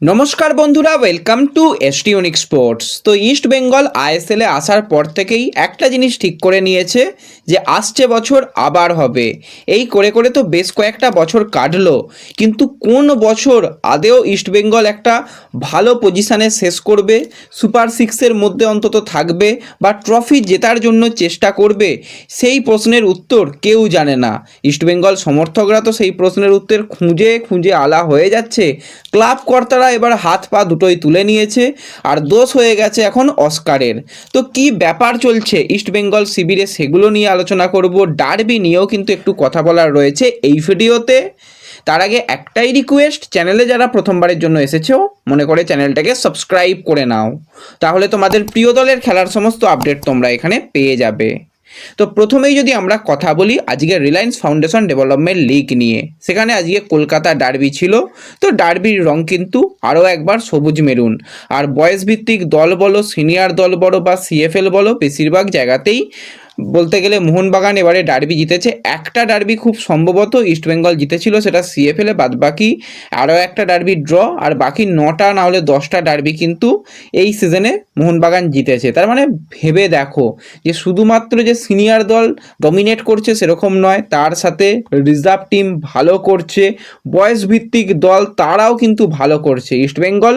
নমস্কার বন্ধুরা welcome to এসটিউনিক স্পোর্টস তো ইস্ট বেঙ্গল আইএসএলে আসার পর থেকেই একটা জিনিস ঠিক করে নিয়েছে যে আসছে বছর আবার হবে। এই করে করে তো বেশ কয়েকটা বছর কাটলো, কিন্তু কোন বছর আদেও ইস্ট বেঙ্গল একটা ভালো পজিশানে শেষ করবে সুপার সিক্সের মধ্যে অন্তত থাকবে বা ট্রফি জেতার জন্য চেষ্টা করবে, সেই প্রশ্নের উত্তর কেউ জানে না। ইস্টবেঙ্গল সমর্থকরা তো সেই প্রশ্নের উত্তর খুঁজে খুঁজে আলা হয়ে যাচ্ছে। ক্লাব কর্তারা এবার হাত পা দুটোই তুলে নিয়েছে আর দোষ হয়ে গেছে এখন অস্কারের। তো কি ব্যাপার চলছে? ইস্টবেঙ্গল শিবিরে সেগুলো নিয়ে আলোচনা করব। ডার্বি নিয়েও কিন্তু একটু কথা বলার রয়েছে এই ভিডিওতে। তার আগে একটাই রিকোয়েস্ট চ্যানেলে যারা প্রথমবারের জন্য এসেছ, মনে করে চ্যানেলটাকে সাবস্ক্রাইব করে নাও। তাহলে তোমাদের প্রিয় দলের খেলার সমস্ত আপডেট তোমরা এখানে পেয়ে যাবে। তো প্রথমেই যদি আমরা কথা বলি আজকে রিলায়েন্স ফাউন্ডেশন ডেভেলপমেন্ট লিগ নিয়ে, সেখানে আজকে কলকাতা ডার্বি ছিল, তো ডার্বির রং কিন্তু আরও একবার সবুজ মেরুন। আর বয়স ভিত্তিক দল বলো সিনিয়র দল বলো বা সিএফএল বলো, বেশিরভাগ জায়গাতেই বলতে গেলে মোহনবাগান এবারে ডার্বি জিতেছে। একটা ডার্বি খুব সম্ভবত ইস্টবেঙ্গল জিতেছিল, সেটা সিএফএলে বাদ বাকি আরও একটা ডার্বি ড্র আর বাকি নটা না হলে দশটা ডার্বি কিন্তু এই সিজনে মোহনবাগান জিতেছে। তার মানে ভেবে দেখো যে শুধুমাত্র যে সিনিয়র দল ডমিনেট করছে সেরকম নয়, তার সাথে রিজার্ভ টিম ভালো করছে বয়স ভিত্তিক দল তারাও কিন্তু ভালো করছে। ইস্টবেঙ্গল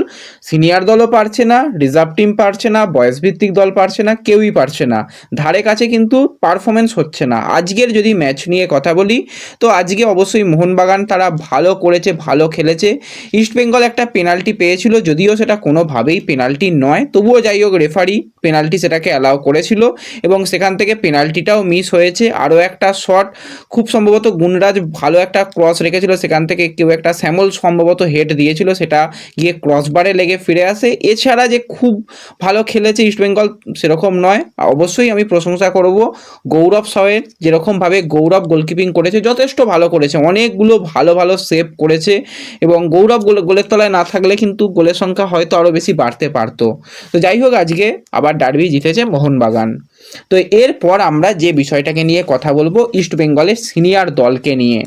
সিনিয়র দলও পারছে না রিজার্ভ টিম পারছে না বয়স ভিত্তিক দল পারছে না, কেউই পারছে না। ধারে কাছে কিন্তু পারফরমেন্স হচ্ছে না। আজকের যদি ম্যাচ নিয়ে কথা বলি, তো আজকে অবশ্যই মোহনবাগান তারা ভালো করেছে, ভালো খেলেছে। ইস্টবেঙ্গল একটা পেনাল্টি পেয়েছিল, যদিও সেটা কোনোভাবেই পেনাল্টি নয়। তবুও যাই হোক রেফারি পেনাল্টি সেটাকে অ্যালাউ করেছিল এবং সেখান থেকে পেনাল্টিটাও মিস হয়েছে। আরও একটা শট খুব সম্ভবত গুণরাজ ভালো একটা ক্রস রেখেছিল, সেখান থেকে কেউ একটা শ্যামল সম্ভবত হেড দিয়েছিল, সেটা গিয়ে ক্রসবারে লেগে ফিরে আসে। এছাড়া যে খুব ভালো খেলেছে ইস্টবেঙ্গল সেরকম নয়। অবশ্যই আমি প্রশংসা করব গৌরব সয়ের যেরকমভাবে গৌরব গোলকিপিং করেছে, যথেষ্ট ভালো করেছে। অনেকগুলো ভালো ভালো সেভ করেছে এবং গৌরব গোল, গোলের তলায় না থাকলে কিন্তু গোলের সংখ্যা হয়তো আরও বেশি বাড়তে পারতো। তো যাই হোক, আজকে আবার ডার্বি জিতেছে মোহনবাগান। তো এরপর আমরা যে বিষয়টাকে নিয়ে কথা বলব ইস্ট বেঙ্গলের সিনিয়র দলকে নিয়ে।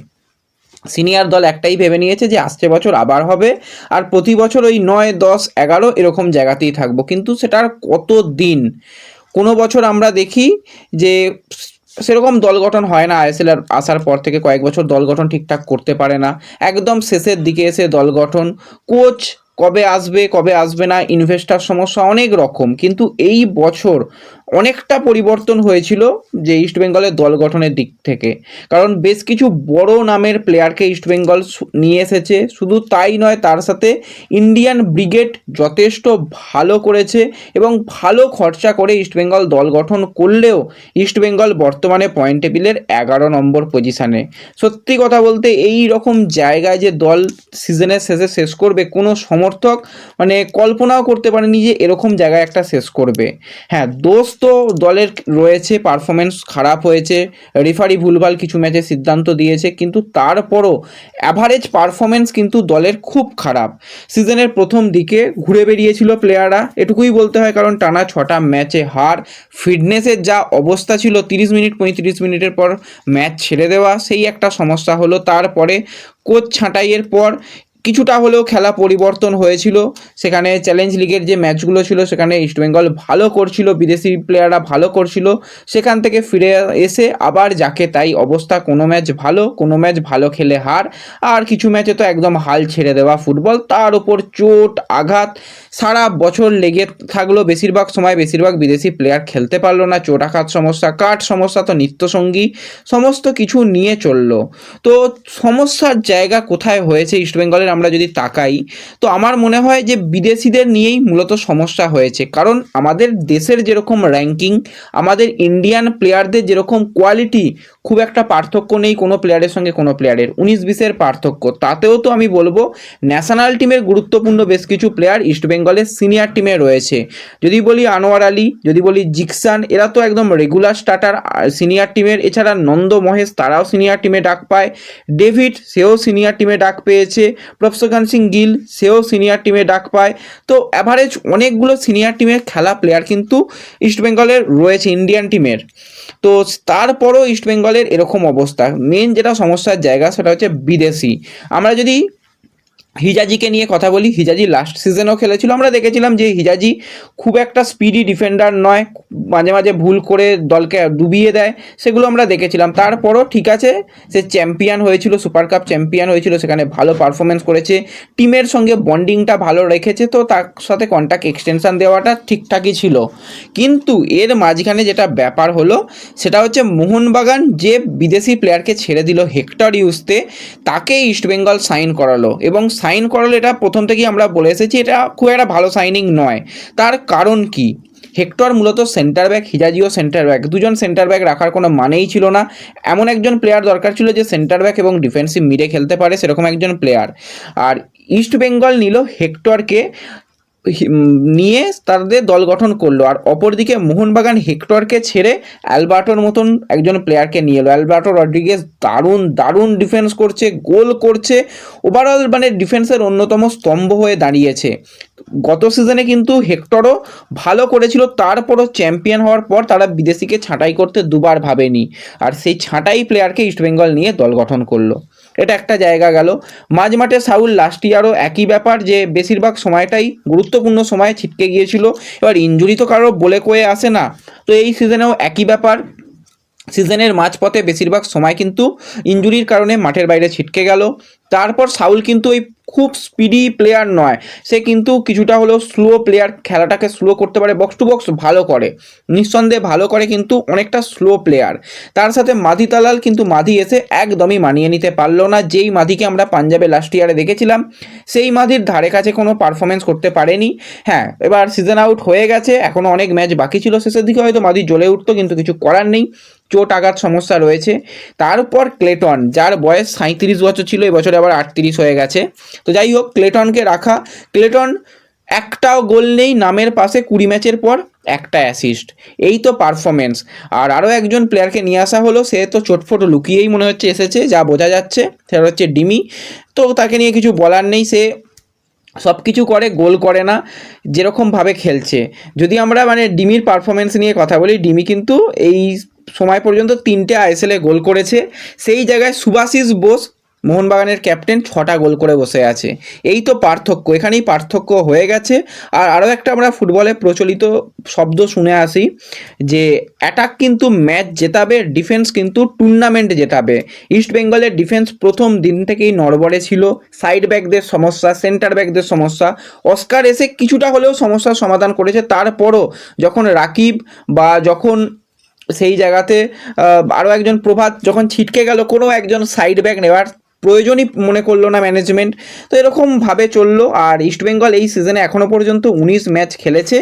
সিনিয়র দল একটাই ভেবে নিয়েছে যে আসছে বছর আবার হবে আর প্রতি বছর ওই নয়, দশ, এগারো এরকম জায়গাতেই থাকব। কিন্তু সেটার কত দিন কোনো বছর আমরা দেখি যে সেরকম দল গঠন হয় না আইএসএল আসার পর থেকে কয়েক বছর দল গঠন ঠিকঠাক করতে পারে না। একদম শেষের দিকে এসে দল গঠন, কোচ কবে আসবে কবে আসবে না ইনভেস্টার সমস্যা অনেক রকম। কিন্তু এই বছর অনেকটা পরিবর্তন হয়েছিল যে ইস্টবেঙ্গলের দল গঠনের দিক থেকে। কারণ বেশ কিছু বড় নামের প্লেয়ারকে ইস্টবেঙ্গল নিয়ে এসেছে। শুধু তাই নয়, তার সাথে ইন্ডিয়ান ব্রিগেড যথেষ্ট ভালো করেছে এবং ভালো খরচা করে ইস্টবেঙ্গল দল গঠন করলেও ইস্টবেঙ্গল বর্তমানে পয়েন্ট টেবিলের এগারো নম্বর পজিশানে সত্যি কথা বলতে, এই রকম জায়গায় যে দল সিজনের শেষে শেষ করবে, কোনো সমর্থক মানে কল্পনাও করতে পারেনি যে এরকম জায়গায় একটা শেষ করবে। হ্যাঁ দোষ তো দলের রয়েছে পারফরমেন্স খারাপ হয়েছে রেফারি ভুলভাল কিছু ম্যাচে সিদ্ধান্ত দিয়েছে, কিন্তু তারপরও অ্যাভারেজ পারফরমেন্স কিন্তু দলের খুব খারাপ। সিজনের প্রথম দিকে ঘুরে বেরিয়েছিল প্লেয়াররা এটুকুই বলতে হয় কারণ টানা ছটা ম্যাচে হার ফিটনেসের যা অবস্থা ছিল, তিরিশ মিনিট, পঁয়ত্রিশ মিনিটের পর ম্যাচ ছেড়ে দেওয়া, সেই একটা সমস্যা হলো। তারপরে কোচ ছাঁটাইয়ের পর কিছুটা হলেও খেলা পরিবর্তন হয়েছিল। সেখানে চ্যালেঞ্জ লিগের যে ম্যাচগুলো ছিল, সেখানে ইস্টবেঙ্গল ভালো করছিল, বিদেশি প্লেয়াররা ভালো করছিল। সেখান থেকে ফিরে এসে আবার যাকে তাই অবস্থা, কোনো ম্যাচ ভালো, কোনো ম্যাচ ভালো খেলে হার। আর কিছু ম্যাচে তো একদম হাল ছেড়ে দেওয়া ফুটবল, তার ওপর চোট, আঘাত, সারা বছর লেগে থাকল। বেশিরভাগ সময় বেশিরভাগ বিদেশি প্লেয়ার খেলতে পারল না, চোট, আঘাত সমস্যা, কাঠ সমস্যা তো নিত্যসঙ্গী, সমস্ত কিছু নিয়ে চলল। তো সমস্যার জায়গা কোথায় হয়েছে? ইস্টবেঙ্গলের আমরা যদি তাকাই, তো আমার মনে হয় যে বিদেশিদের নিয়েই মূলত সমস্যা হয়েছে। কারণ আমাদের দেশের যেরকম র্যাঙ্কিং আমাদের ইন্ডিয়ান প্লেয়ারদের যেরকম কোয়ালিটি খুব একটা পার্থক্য নেই কোনো প্লেয়ারের সঙ্গে কোনো প্লেয়ারের উনিশ বিশের পার্থক্য। তাতেও তো আমি বলব ন্যাশনাল টিমের গুরুত্বপূর্ণ বেশ কিছু প্লেয়ার ইস্টবেঙ্গলের সিনিয়র টিমে রয়েছে। যদি বলি আনোয়ার আলী, যদি বলি জিকসান, এরা তো একদম রেগুলার স্টার্টার সিনিয়র টিমের এছাড়া নন্দ মহেশ, তারাও সিনিয়র টিমে ডাক পায়। ডেভিড, সেও সিনিয়র টিমে ডাক পেয়েছে। প্রফসগান সিং গিল, সেও সিনিয়র টিমে ডাক পায়। তো অ্যাভারেজ অনেকগুলো সিনিয়র টিমের খেলা প্লেয়ার কিন্তু ইস্টবেঙ্গলের রয়েছে ইন্ডিয়ান টিমের তো তারপরও ইস্টবেঙ্গলের এরকম অবস্থা। মেন যেটা সমস্যার জায়গা সেটা হচ্ছে বিদেশি। আমরা যদি হিজাজিকে নিয়ে কথা বলি, হিজাজি লাস্ট সিজনেও খেলেছিল। আমরা দেখেছিলাম যে হিজাজি খুব একটা স্পিডি ডিফেন্ডার নয়, মাঝে মাঝে ভুল করে দলকে ডুবিয়ে দেয়, সেগুলো আমরা দেখেছিলাম। তারপরও ঠিক আছে, সে চ্যাম্পিয়ন হয়েছিল সুপার কাপ চ্যাম্পিয়ন হয়েছিল, সেখানে ভালো পারফরমেন্স করেছে। টিমের সঙ্গে বন্ডিংটা ভালো রেখেছে, তো তার সাথে কন্ট্যাক্ট এক্সটেনশন দেওয়াটা ঠিকঠাকই ছিল। কিন্তু এর মাঝখানে যেটা ব্যাপার হলো, সেটা হচ্ছে মোহনবাগান যে বিদেশি প্লেয়ারকে ছেড়ে দিল হেক্টর ইউজতে তাকে ইস্টবেঙ্গল সাইন করালো। এবং সাইন করালো এটা, প্রথম থেকেই আমরা বলে এসেছি, এটা খুব একটা ভালো সাইনিং নয়। তার কারণ কি? হেক্টর মূলত সেন্টার ব্যাক হিজাজিও সেন্টার ব্যাক দুজন সেন্টার ব্যাক রাখার কোনো মানেই ছিল না। এমন একজন প্লেয়ার দরকার ছিল যে সেন্টার ব্যাক এবং ডিফেন্সিভ মিডে খেলতে পারে, সেরকম একজন প্লেয়ার আর ইস্ট বেঙ্গল নিল হেক্টরকে নিয়ে তাদের দল গঠন করল। আর অপরদিকে মোহনবাগান হেক্টরকে ছেড়ে অ্যালবার্টোর মতন একজন প্লেয়ারকে নিয়ে এলো। অ্যালবার্টো রড্রিগেজ দারুণ দারুণ ডিফেন্স করছে, গোল করছে। ওভারঅল মানে ডিফেন্সের অন্যতম স্তম্ভ হয়ে দাঁড়িয়েছে। গত সিজনে কিন্তু হেক্টরও ভালো করেছিল, তারপরও চ্যাম্পিয়ন হওয়ার পর তারা বিদেশিকে ছাঁটাই করতে দুবার ভাবেনি। আর সেই ছাঁটাই প্লেয়ারকে ইস্টবেঙ্গল নিয়ে দল গঠন করল। এটা একটা জায়গা গেল। মাঝ মাঠে সাউল লাস্ট ইয়ারও একই ব্যাপার যে বেশিরভাগ সময়টাই গুরুত্বপূর্ণ সময়ে ছিটকে গিয়েছিল। এবার ইঞ্জুরি তো কারও বলে কয়ে আসে না। তো এই সিজনেও একই ব্যাপার। সিজনের মাঝপথে বেশিরভাগ সময় কিন্তু ইঞ্জুরির কারণে মাঠের বাইরে ছিটকে গেল। তারপর সাউল কিন্তু ওই খুব স্পিডি প্লেয়ার নয়। সে কিন্তু কিছুটা হলেও স্লো প্লেয়ার খেলাটাকে স্লো করতে পারে বক্স টু বক্স ভালো করে। নিঃসন্দেহে ভালো করে কিন্তু অনেকটা স্লো প্লেয়ার তার সাথে মাধি তালাল কিন্তু মাধি এসে একদমই মানিয়ে নিতে পারল না। যেই মাধিকে আমরা পাঞ্জাবে লাস্ট ইয়ারে দেখেছিলাম, সেই মাধির ধারে কাছে কোনো পারফরমেন্স করতে পারেনি। হ্যাঁ এবার সিজন আউট হয়ে গেছে এখনও অনেক ম্যাচ বাকি ছিল। শেষের দিকে হয়তো মাধি জ্বলে উঠতো, কিন্তু কিছু করার নেই। চোট আঘাত সমস্যা রয়েছে। তারপর ক্লেটন, যার বয়স সাঁত্রিশ বছর ছিল এবছর আবার আটত্রিশ হয়ে গেছে। তো যাই হোক, ক্লেটনকে রাখা। ক্লেটন একটাও গোল নেই, নামের পাশে কুড়ি ম্যাচের পর একটা অ্যাসিস্ট এই তো পারফরমেন্স আর আরও একজন প্লেয়ারকে নিয়ে আসা হলো, সে তো চোটফোট লুকিয়েই মনে হচ্ছে এসেছে, যা বোঝা যাচ্ছে। সেটা হচ্ছে ডিমি। তো তাকে নিয়ে কিছু বলার নেই, সে সব কিছু করে, গোল করে না, যেরকমভাবে খেলছে। যদি আমরা মানে ডিমির পারফরমেন্স নিয়ে কথা বলি, ডিমি কিন্তু এই সময় পর্যন্ত তিনটে আইএসএলে গোল করেছে। সেই জায়গায় সুভাশিস বোস, মোহনবাগানের ক্যাপ্টেন, ছটা গোল করে বসে আছে। এই তো পার্থক্য, এখানেই পার্থক্য হয়ে গেছে। আর আরও একটা আমরা ফুটবলে প্রচলিত শব্দ শুনে আসি যে অ্যাটাক কিন্তু ম্যাচ জেতাবে ডিফেন্স কিন্তু টুর্নামেন্ট জেতাবে। ইস্ট বেঙ্গলের ডিফেন্স প্রথম দিন থেকেই নড়বড়ে ছিল। সাইড ব্যাকদের সমস্যা সেন্টার ব্যাকদের সমস্যা। অস্কার এসে কিছুটা হলেও সমস্যার সমাধান করেছে। তারপরও যখন রাকিব বা যখন সেই জায়গাতে আরও একজন প্রভাত যখন ছিটকে গেল, কোনো একজন সাইড ব্যাক নেওয়ার প্রয়োজনই মনে করল না ম্যানেজমেন্ট তো এরকমভাবে চলল, আর ইস্টবেঙ্গল এই সিজনে এখনও পর্যন্ত উনিশ ম্যাচ খেলেছে।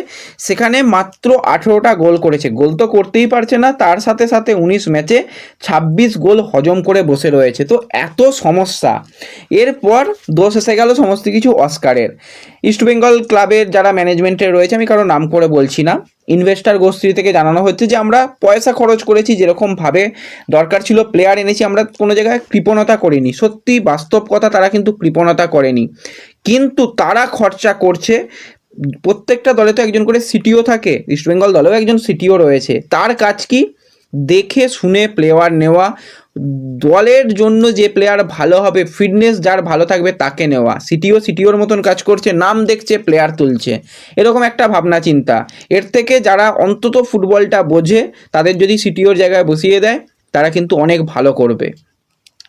সেখানে মাত্র আঠেরোটা গোল করেছে। গোল তো করতেই পারছে না, তার সাথে সাথে উনিশ ম্যাচে ছাব্বিশ গোল হজম করে বসে রয়েছে। তো এত সমস্যা। এরপর দোষ এসে গেল সমস্ত কিছু অস্কারের ইস্টবেঙ্গল ক্লাবের যারা ম্যানেজমেন্টে রয়েছে, আমি কারও নাম করে বলছি না। ইনভেস্টার গোষ্ঠী থেকে জানানো হচ্ছে যে আমরা পয়সা খরচ করেছি যেরকমভাবে দরকার ছিল প্লেয়ার এনেছি, আমরা কোনো জায়গায় কৃপণতা করিনি। সত্যি বাস্তব কথা তারা কিন্তু কৃপণতা করেনি। কিন্তু তারা খরচা করছে, প্রত্যেকটা দলে তো একজন করে সিটিও থাকে ইস্টবেঙ্গল দলেও একজন সিটিও রয়েছে। তার কাজ কি? দেখে শুনে প্লেয়ার নেওয়া, দলের জন্য যে প্লেয়ার ভালো হবে ফিটনেস যার ভালো থাকবে তাকে নেওয়া। সিটিও সিটিওর মতন কাজ করছে, নাম দেখছে প্লেয়ার তুলছে। এরকম একটা ভাবনা, চিন্তা। এর থেকে যারা অন্তত ফুটবলটা বোঝে, তাদের যদি সিটিওর জায়গায় বসিয়ে দেয়, তারা কিন্তু অনেক ভালো করবে।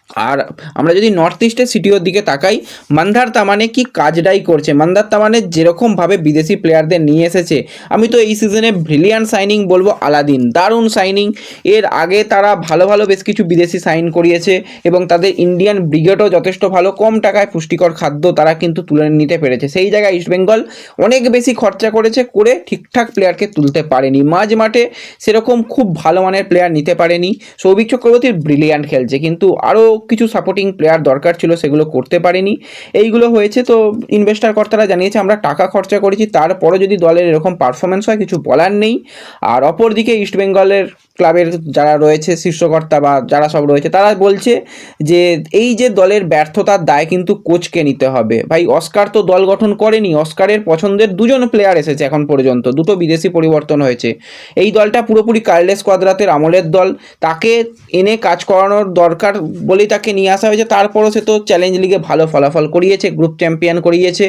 আর আমরা যদি নর্থ ইস্টের সিটিওর দিকে তাকাই, মান্ধার তামানে কি কাজটাই করছে? মান্ধার তামানে যেরকমভাবে বিদেশি প্লেয়ারদের নিয়ে এসেছে, আমি তো এই সিজনে ব্রিলিয়ান্ট সাইনিং বলব আলাদিন। দারুণ সাইনিং এর আগে তারা ভালো ভালো বেশ কিছু বিদেশি সাইন করিয়েছে এবং তাদের ইন্ডিয়ান ব্রিগেডও যথেষ্ট ভালো, কম টাকায় পুষ্টিকর খাদ্য তারা কিন্তু তুলে নিতে পেরেছে। সেই জায়গায় ইস্টবেঙ্গল অনেক বেশি খরচা করেছে, করে ঠিকঠাক প্লেয়ারকে তুলতে পারেনি। মাঝ মাঠে সেরকম খুব ভালো মানের প্লেয়ার নিতে পারেনি। সৌভিক চক্রবর্তী ব্রিলিয়ান্ট খেলছে, কিন্তু আরও কিছু সাপোর্টিং প্লেয়ার দরকার ছিল, সেগুলো করতে পারেনি। এইগুলো হয়েছে তো ইনভেস্টার কর্তারা জানিয়েছে, আমরা টাকা খরচা করেছি, তারপরও যদি দলের এরকম পারফরমেন্স হয়, কিছু বলার নেই। আর অপরদিকে ইস্টবেঙ্গলের ক্লাবের যারা রয়েছে, শীর্ষকর্তা বা যারা সব রয়েছে, তারা বলছে যে, এই যে দলের ব্যর্থতার দায় কিন্তু কোচকে নিতে হবে। ভাই, অস্কার তো দল গঠন করেনি, অস্কারের পছন্দের দুজন প্লেয়ার এসেছে এখন পর্যন্ত, দুটো বিদেশি পরিবর্তন হয়েছে। এই দলটা পুরোপুরি কার্লেস কোয়াদ্রাতের আমলের দল, তাকে এনে কাজ করানোর দরকার বলেই বলেই তাকে নিয়ে আসা হয়েছে। তারপরও সে তো চ্যালেঞ্জ লিগে ভালো ফলাফল করিয়েছে গ্রুপ চ্যাম্পিয়ন করিয়েছে।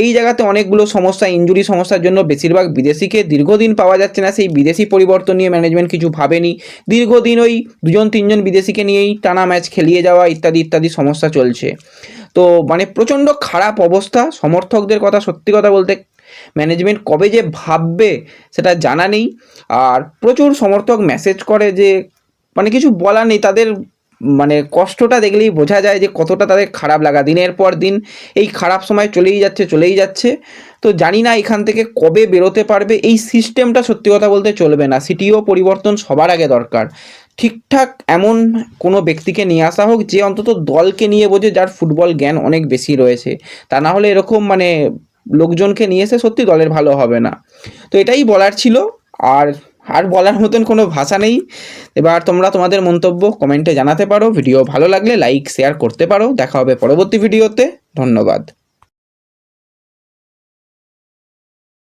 এই জায়গাতে অনেকগুলো সমস্যা ইঞ্জুরি সমস্যার জন্য বেশিরভাগ বিদেশিকে দীর্ঘদিন পাওয়া যাচ্ছে না। সেই বিদেশি পরিবর্তন নিয়ে ম্যানেজমেন্ট কিছু ভাবেনি। দীর্ঘদিন ওই দুজন, তিনজন বিদেশিকে নিয়েই টানা ম্যাচ খেলিয়ে যাওয়া ইত্যাদি ইত্যাদি সমস্যা চলছে। তো মানে প্রচণ্ড খারাপ অবস্থা। সমর্থকদের কথা সত্যি কথা বলতে ম্যানেজমেন্ট কবে যে ভাববে সেটা জানা নেই। আর প্রচুর সমর্থক মেসেজ করে যে মানে কিছু বলার নেই। তাদের মানে কষ্টটা দেখলেই বোঝা যায় যে কতটা তাদের খারাপ লাগা। দিনের পর দিন এই খারাপ সময় চলেই যাচ্ছে চলেই যাচ্ছে। তো জানি না এখান থেকে কবে বেরোতে পারবে। এই সিস্টেমটা সত্যি কথা বলতে চলবে না। সিটিও পরিবর্তন সবার আগে দরকার। ঠিকঠাক এমন কোনো ব্যক্তিকে নিয়ে আসা হোক যে অন্তত দলকে নিয়ে বোঝে যার ফুটবল জ্ঞান অনেক বেশি রয়েছে। তা না হলে এরকম মানে লোকজনকে নিয়ে এসে সত্যি দলের ভালো হবে না। তো এটাই বলার ছিল। আর আর বলার মতন কোনো ভাষা নেই। এবার তোমরা তোমাদের মন্তব্য কমেন্টে জানাতে পারো। ভিডিও ভালো লাগলে লাইক শেয়ার করতে পারো। দেখা হবে পরবর্তী ভিডিওতে ধন্যবাদ।